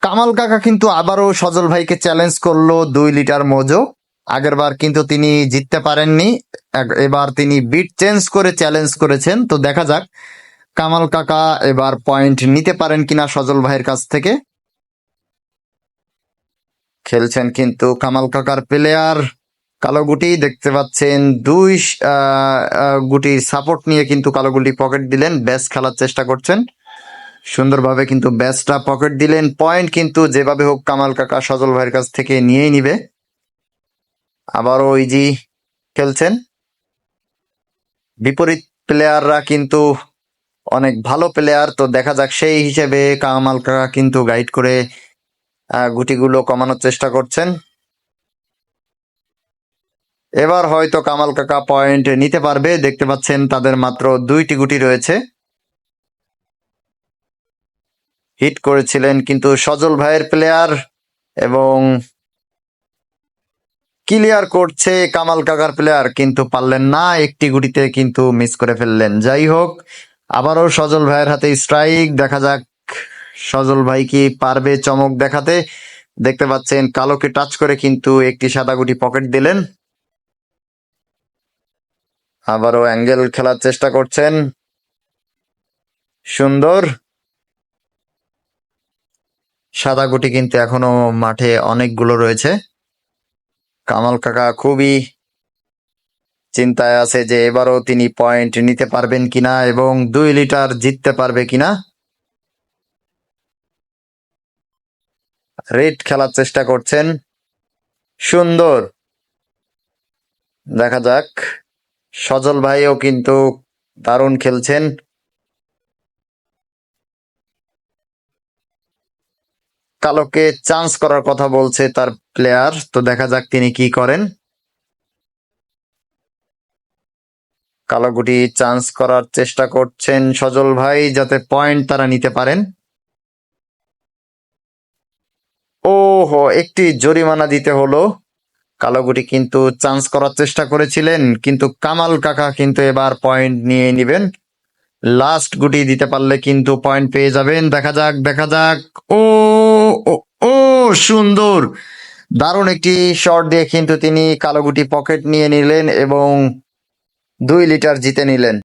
কামাল কাকা কিন্তু আবারও সজল ভাইকে চ্যালেঞ্জ করল দুই লিটার মোজো। আগেরবার কিন্তু তিনি জিততে পারেননি। এবার তিনি বিট চেঞ্জ করে চ্যালেঞ্জ করেছেন। তো দেখা যাক কামাল কাকা এবার পয়েন্ট নিতে পারেন কিনা সজল ভাইয়ের কাছ থেকে। খেলছেন কিন্তু কামাল কাকার প্লেয়ার কালো গুটি দেখতে পাচ্ছেন। দুই আহ, আহ, গুটি সাপোর্ট নিয়ে কিন্তু কালো গুটি পকেট দিলেন। ব্যাস খেলার চেষ্টা করছেন। সুন্দরভাবে কিন্তু ব্যাসটা পকেট দিলেন। পয়েন্ট কিন্তু যেভাবে হোক কামাল কাকা সজল ভাইয়ের কাছ থেকে নিয়েই নিবে। আবারও ইজি খেলছেন। বিপরীত প্লেয়াররা কিন্তু অনেক ভালো প্লেয়ার তো দেখা যাক সেই হিসেবে কামাল কাকা কিন্তু গাইড করে গুটিগুলো কমানোর চেষ্টা করছেন। এবার হয়তো কামাল কাকা পয়েন্ট নিতে পারবে। দেখতে পাচ্ছেন তাদের মাত্র দুইটি গুটি রয়েছে। হিট করেছিলেন, কিন্তু সজল ভাইয়ের প্লেয়ার এবং ক্লিয়ার করছে কামাল কাকার প্লেয়ার কিন্তু পারলেন না, একটি গুটিতে কিন্তু মিস করে ফেললেন। যাই হোক, আবারও সজল ভাইয়ের হাতে স্ট্রাইক দেখা যাক সজল ভাই কি পারবে চমক দেখাতে। দেখতে পাচ্ছেন কালোকে টাচ করে কিন্তু একটি সাদা গুটি পকেট দিলেন। আবারও অ্যাঙ্গেল খেলার চেষ্টা করছেন সুন্দর। সাদা গুটি কিন্তু এখনও মাঠে অনেকগুলো রয়েছে। কামাল কাকা খুবই চিন্তায় আছে যে এবারও তিনি পয়েন্ট নিতে পারবেন কিনা এবং দুই লিটার জিততে পারবে কিনা। রেড খেলার চেষ্টা করছেন সুন্দর। দেখা যাক। সজল ভাইও কিন্তু দারুণ খেলছেন। কালোকে চান্স করার কথা বলছে তার প্লেয়ার তো দেখা যাক তিনি কি করেন। কালো গুটি চান্স করার চেষ্টা করছেন সজল ভাই, যাতে পয়েন্ট তারা নিতে পারেন। ওহো, একটি জরিমানা দিতে হলো। কালো গুটি কিন্তু চান্স করার চেষ্টা করেছিলেন, কিন্তু কামাল কাকা কিন্তু এবার পয়েন্ট নিয়ে নেবেন। লাস্ট গুটি দিতে পারলে কিন্তু পয়েন্ট পেয়ে যাবেন। দেখা যাক দেখা যাক। ও ও সুন্দর। দারুণ একটি শট দিয়ে কিন্তু তিনি কালো গুটি পকেট নিয়ে নিলেন এবং দুই লিটার জিতে নিলেন।